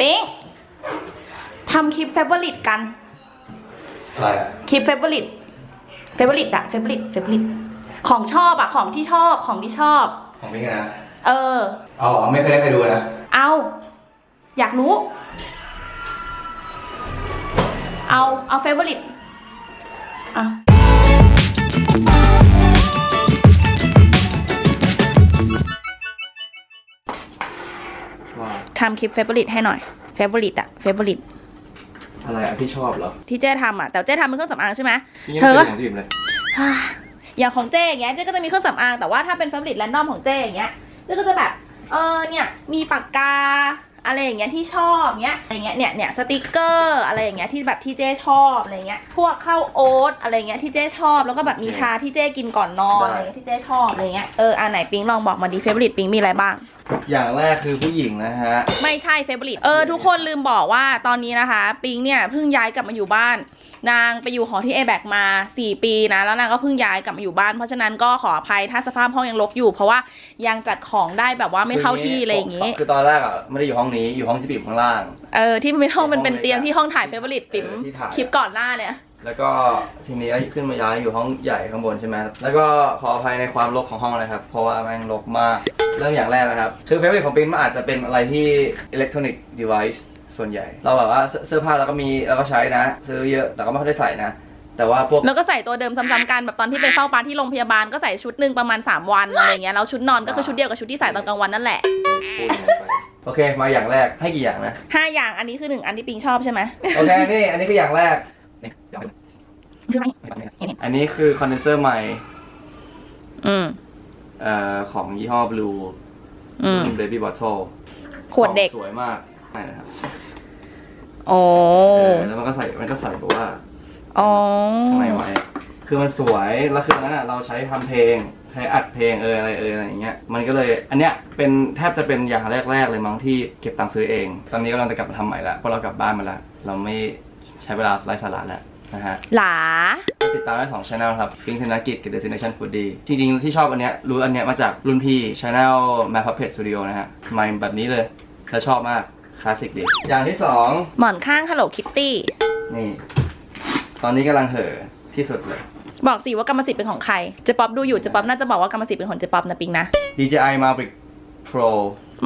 ปิ๊งทำคลิปเฟเวอริตกัน อะไรอะคลิปเฟเวอริตเฟเวอริตอะเฟเวอริตเฟเวอริตของชอบอะของที่ชอบของที่ชอบ ของพี่นะเออ เอาเหรอไม่เคยได้ใครดูนะเอา อยากรู้ เอา เอาเฟเวอริตอะ ทำคลิปเฟเวอริตให้หน่อยเฟเวอริตอะเฟเวอริตอะไรอะพี่ชอบเหรอที่เจ๊ทำอะแต่เจ๊ทำเป็นเครื่องสำอางใช่ไหมพี่ยังเธไม่อเคยของจิ๋มเลยฮ่าอย่างของเจ๊อย่างเงี้ยเจ๊ก็จะมีเครื่องสำอางแต่ว่าถ้าเป็น Fabric Random ของเจ๊อย่างเงี้ยเจ๊ก็จะแบบเออเนี่ยมีปากกาอะไรอย่างเงี้ยที่ชอบเงี้ยอะไรเงี้ยเนี่ยเนี่ยสติกเกอร์อะไรอย่างเงี้ยที่แบบที่เจ๊ชอบอะไรเงี้ยพวกข้าวโอ๊ตอะไรเงี้ยที่เจ๊ชอบแล้วก็แบบมีชาที่เจ๊กินก่อนนอนอะไรเงี้ยที่เจ๊ชอบอะไรเงี้ยเอออันไหนปิงลองบอกมาดีเฟเวอริตปิงมีอะไรบ้าง อย่างแรกคือผู้หญิงนะฮะ ไม่ใช่เฟเวอริตเออทุกคนลืมบอกว่าตอนนี้นะคะ ปิงเนี่ยเพิ่งย้ายกลับมาอยู่บ้าน นางไปอยู่หอที่เอแบกมา 4 ปีนะ แล้วนางก็เพิ่งย้ายกลับมาอยู่บ้าน เพราะฉะนั้นก็ขออภัยถ้าสภาพห้องยังรกอยู่ เพราะว่ายังจัดของได้แบบว่าไม่เข้าที่อะไรอย่างงี้งี้ คือตอนแรกอะไม่ได้อยู่ห้องนี้อยู่ห้องที่ปิ่มข้างล่าง เออที่เป็นห้องมันเป็นห้องเล็กอะเตียงที่ห้องถ่ายเฟเวอริตปิมเออที่ถ่ายคลิปก่อนหน้าเนี่ย แล้วก็ทีนี้ขึ้นมาย้ายอยู่ห้องใหญ่ข้างบนใช่ไหมแล้วก็ขออภัยในความรกของห้องนะครับ เพราะว่าแม่งรกมาก เริ่มอย่างแรกนะครับ คือเฟเวอร์ของปินมันอาจจะเป็นอะไรที่อิเล็กทรอนิกส์เดเวิ์ส่วนใหญ่ เราแบบว่าเสื้อเสื้อผ้าเราก็มีเราก็ใช้นะ ซื้อเยอะแต่ก็ไม่ค่อยได้ใส่นะแต่ว่าพวกแล้วก็ใส่ตัวเดิมซ้ำๆกันแบบตอนที่ไปเฝ้าปาที่โรงพยาบาลก็ใส่ชุดหนึ่งประมาณ 3 วันอะไรเงี้ยแล้วชุดนอนก็คือชุดเดียวกับชุดที่ใส่ตอนกลางวันนั่นแหละพูดลงไปโอเค มาอย่างแรกให้กี่อย่างนะห้าอย่างอันนี้คือหนึ่งอันที่ปิงชอบใช่ไหมโอเคนี่อันนี้คืออย่างแรกนี่ คืออะไรอันนี้คือคอนเดนเซอร์ใหม่ อืมเอ่อของยี่ห้อ Blue อืมเบบี้บอทเทิลขวดเด็กสวยมากใช่นะครับโอ้เออแล้วมันก็ใส่มันก็ใส่แบบว่าอ๋อข้างในไว้คือมันสวยแล้วคืออันนั้นอะเราใช้ทำเพลงใช้อัดเพลงเอออะไรเอออะไรอย่างเงี้ยมันก็เลยอันเนี้ยเป็นแทบจะเป็นอย่างแรกๆเลยมั้งที่เก็บตังค์ซื้อเอง ตอนนี้กำลังจะกลับมาทำใหม่ละเพราะเรากลับบ้านมาละเราไม่ ใช้เวลาไร้สาระแล้วนะฮะ หลา ติดตามได้สองช anel ครับพิงธนกิจกับ Destination Foodie จริงๆ ที่ชอบอันเนี้ยรู้อันเนี้ยมาจากรุ่นพี่ช anel m a p u p p e t Studio นะฮะไมค์แบบนี้เลยแล้วชอบมากคลาสสิกดี อย่างที่สองหมอนข้าง Hello Kitty นี่ ตอนนี้กำลังเห่อที่สุดเลย บอกสิว่ากรรมสิทธิ์เป็นของใคร เจป๊อปดูอยู่ เจป๊อปน่าจะบอกว่ากรรมสิทธิ์เป็นของเจป๊อปนะปิงนะ DJI Mavic Pro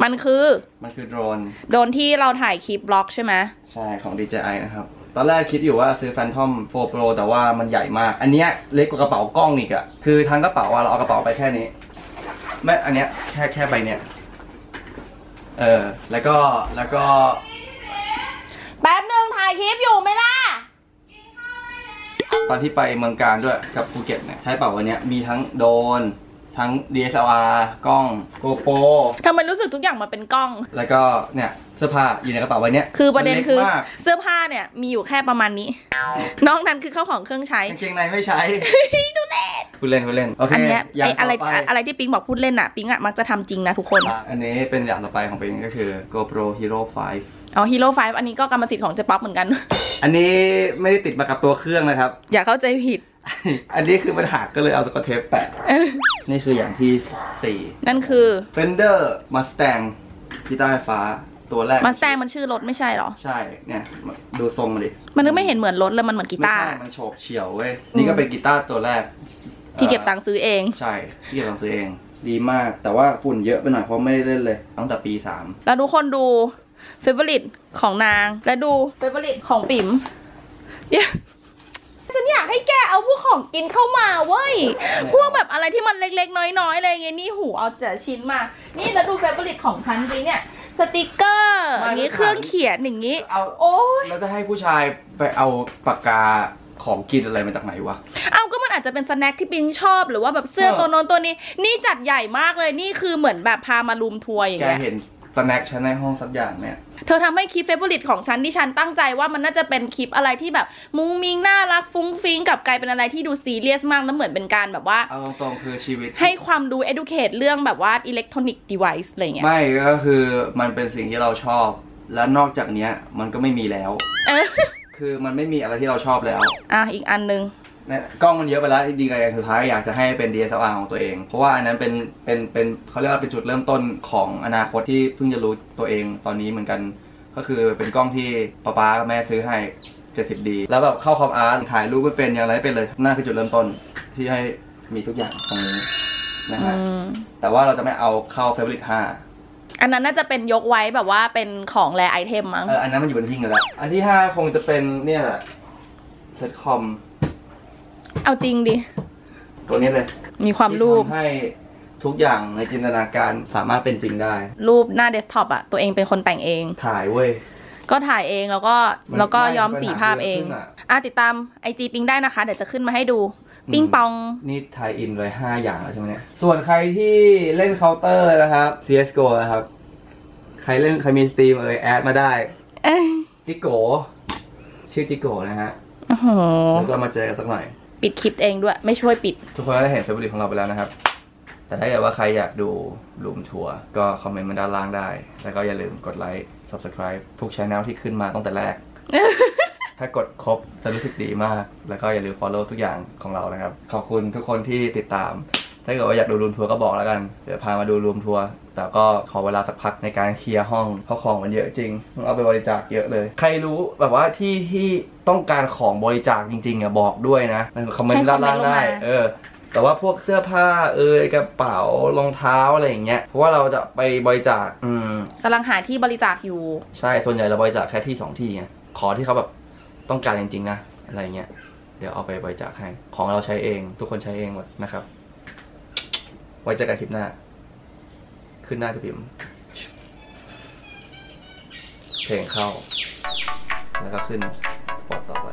มันคือ มันคือโดรน โดนที่เราถ่ายคลิปบล็อกใช่ไหมใช่ของ DJI นะครับ ตอนแรกคิดอยู่ว่าซื้อ Phantom 4 Pro แต่ว่ามันใหญ่มาก อันเนี้ยเล็กกว่ากระเป๋ากล้องอีกอะคือทั้งกระเป๋าอะเราเอากระเป๋าไปแค่นี้ไม่อันเนี้ยแค่แค่ใบเนี้ยเออแล้วก็แล้วก็ แป๊บนึงถ่ายคลิปอยู่ไหมล่ะ ตอนที่ไปเมืองการด้วยกับภูเก็ตเนี่ยใช้กระเป๋าวันเนี้ยมีทั้งโดรน ทั้ง DSLR กล้อง GoPro ทำไมรู้สึกทุกอย่างมันเป็นกล้อง แล้วก็เนี่ยเสื้อผ้าอยู่ในกระเป๋าใบเนี้ยคือประเด็นมัล็กคือมากเสื้อผ้าเนี่ยมีอยู่แค่ประมาณนี้ นอกนั้นคือเข้าของเครื่องใช้ กางเกงในไม่ใช้ ดูเล่นพูดเล่นพูดเล่น โอเคอันเนี้ยย่าไองอะไรต่อไปอะไรที่ปิงบอกพูดเล่นอะปิงอะมักจะทำจริงนะทุกคน อะอันนี้เป็นอย่างต่อไปของเป็นก็คือ GoPro Hero 5 อ๋อฮีโร่ไฟอันนี้ก็กรรมสิทธิ์ของเจป๊อปเหมือนกัน อันนี้ไม่ได้ติดมากับตัวเครื่องนะครับ อย่าเข้าใจผิด อันนี้คือมันหักก็เลยเอาสกอตเทปแปะเออนี่คืออย่างที่นั่นคือ4 Fender Mustang กีตาร์ไฟฟ้าตัวแรกมาสแตงมันชื่อรถไม่ใช่เหรอ ใช่เนี่ยดูทรงมาดิ มันก็ไม่เห็นเหมือนรถเลยมันเหมือนกีไม่ตาร์ใช่มันโฉบเฉี่ยวเว้ย นี่ก็เป็นกีตาร์ตัวแรก ที่เก็บตังค์ซื้อเอง ใช่ที่เก็บตังค์ซื้อเอง ดีมากแต่ว่าฝุ่นเยอะไปหน่อยเพราะไม่ได้เล่นเลย ตั้งแต่ปี3แล้วทุกคนดูเฟเวอริตของนาง และดูเฟเวอริตของปิ๋มเดี๋ย พวกของกินเข้ามาเว้ย พวกแบบอะไรที่มันเล็กๆ น้อยๆอะไรอย่างเงี้ยนี่หูเอาแต่ละชิ้นมา นี่แล้วดูเฟเวอริตของฉันสิเนี่ย สติกเกอร์ไม่อย่างงี้ไม่เครื่องเขียนอย่างงี้ เอาโอ้ยเราจะให้ผู้ชายไปเอาปากกาของกินอะไรมาจากไหนวะ เอาก็มันอาจจะเป็นสแน็คที่ปิงชอบหรือว่าแบบเสื้อเออตัวโน้นตัวนี้ นี่จัดใหญ่มากเลยนี่คือเหมือนแบบพามารูมทัวร์อย่างแกเงี้ย เห็น สแน็คฉันในห้องสักอย่างเนี่ย เธอทำให้คลิปเฟเวอริตของฉันที่ฉันตั้งใจว่ามันน่าจะเป็นคลิปอะไรที่แบบมุ้งมิงน่ารักฟุ้งฟิ้งกลับกลายเป็นอะไรที่ดูซีเรียสมากแล้วเหมือนเป็นการแบบว่า เอาตรงๆคือชีวิต ให้ความดู educate เรื่องแบบว่า electronic device อะไรเงี้ย ไม่ก็คือมันเป็นสิ่งที่เราชอบ และนอกจากเนี้ยมันก็ไม่มีแล้ว เออ คือมันไม่มีอะไรที่เราชอบแล้ว อะอีกอันนึงเนี่ยกล้องมันเยอะไปแล้วดีกันอย่างสุดท้ายอยากจะให้เป็น DSLR ของตัวเอง เพราะว่าอันนั้นเป็นเป็นเป็นเขาเรียกว่าเป็นจุดเริ่มต้นของอนาคตที่เพิ่งจะรู้ตัวเองตอนนี้เหมือนกัน ก็คือเป็นกล้องที่ป๊าป๊ากับแม่ซื้อให้ 70D แล้วแบบเข้าคอมอาร์ตถ่ายรูปไม่เป็นอย่างไรไม่เป็นเลยนั่นคือจุดเริ่มต้นที่ให้มีทุกอย่างตรงนี้นะอืฮะมแต่ว่าเราจะไม่เอาเข้า Favorite 5อันนั้นน่าจะเป็นยกไว้แบบว่าเป็นของแรไอเทมมั้งเอออันนั้นมันอยู่บนหิ้งกันแล้ว อันที่ 5 คงจะเป็นเนี่ยแหละเซตคอม เอาจริงดิ ตัวนี้เลยมีความรูป ที่ทำให้ทุกอย่างในจินตนาการสามารถเป็นจริงได้ รูปหน้าเดสก์ท็อปอะตัวเองเป็นคนแต่งเอง ถ่ายเว้ย ก็ถ่ายเองแล้วก็มันแล้วก็ได้ย้อมปัญหาสีภาพเองเยอะขึ้นอะ อะติดตามไอจีปิงได้นะคะ เดี๋ยวจะขึ้นมาให้ดู ปิงปอง นี่ไทยอินเลย5อย่างแล้วใช่ไหมเนี่ย ส่วนใครที่เล่นเคาน์เตอร์นะครับ CSGO นะครับ ใครเล่นใครมีสตรีมเอ่ยแอดมาได้ เอ้ยจิโก ชื่อจิโกนะฮะโอ้โห แล้วก็มาเจอกันสักหน่อย ปิดคลิปเองด้วย ไม่ช่วยปิด ทุกคนก็ได้เห็นเฟเวอร์ริของเราไปแล้วนะครับ แต่ถ้าเกิดว่าใครอยากดูรูมทัวร์ก็คอมเมนต์มาด้านล่างได้ แล้วก็อย่าลืมกดไลค์ Subscribe ทุกช anel ที่ขึ้นมาตั้งแต่แรก ถ้ากดครบจะรู้สึกดีมาก แล้วก็อย่าลืม follow ทุกอย่างของเรานะครับ ขอบคุณทุกคนที่ติดตาม ถ้าเกิดว่าอยากดูรูมทัวร์ก็บอกแล้วกัน เดี๋ยวพามาดูรูมทัวร์ แต่ก็ขอเวลาสักพักในการเคลียร์ห้อง เพราะของมันเยอะจริงต้องเอาไปบริจาคเยอะเลย ใครรู้แบบว่าที่ที่ต้องการของบริจาคจริงๆอะบอกด้วยนะคอมเมนต์ด้านล่างได้ให้คอมเมนต์ลงมาเออ แต่ว่าพวกเสื้อผ้าเอยกระเป๋ารองเท้าอะไรอย่างเงี้ย เพราะว่าเราจะไปบริจาค อืมกำลังหาที่บริจาคอยู่ ใช่ ส่วนใหญ่เราบริจาคแค่ที่สองที่ไง ขอที่เขาแบบต้องการจริงๆนะ อะไรเงี้ย เดี๋ยวเอาไปบริจาคให้ ของเราใช้เอง ทุกคนใช้เองหมดนะครับ ไว้เจอกันคลิปหน้า ขึ้นหน้าจะพิมพ์ เพลงเข้า แล้วก็ขึ้นปอดต่อไป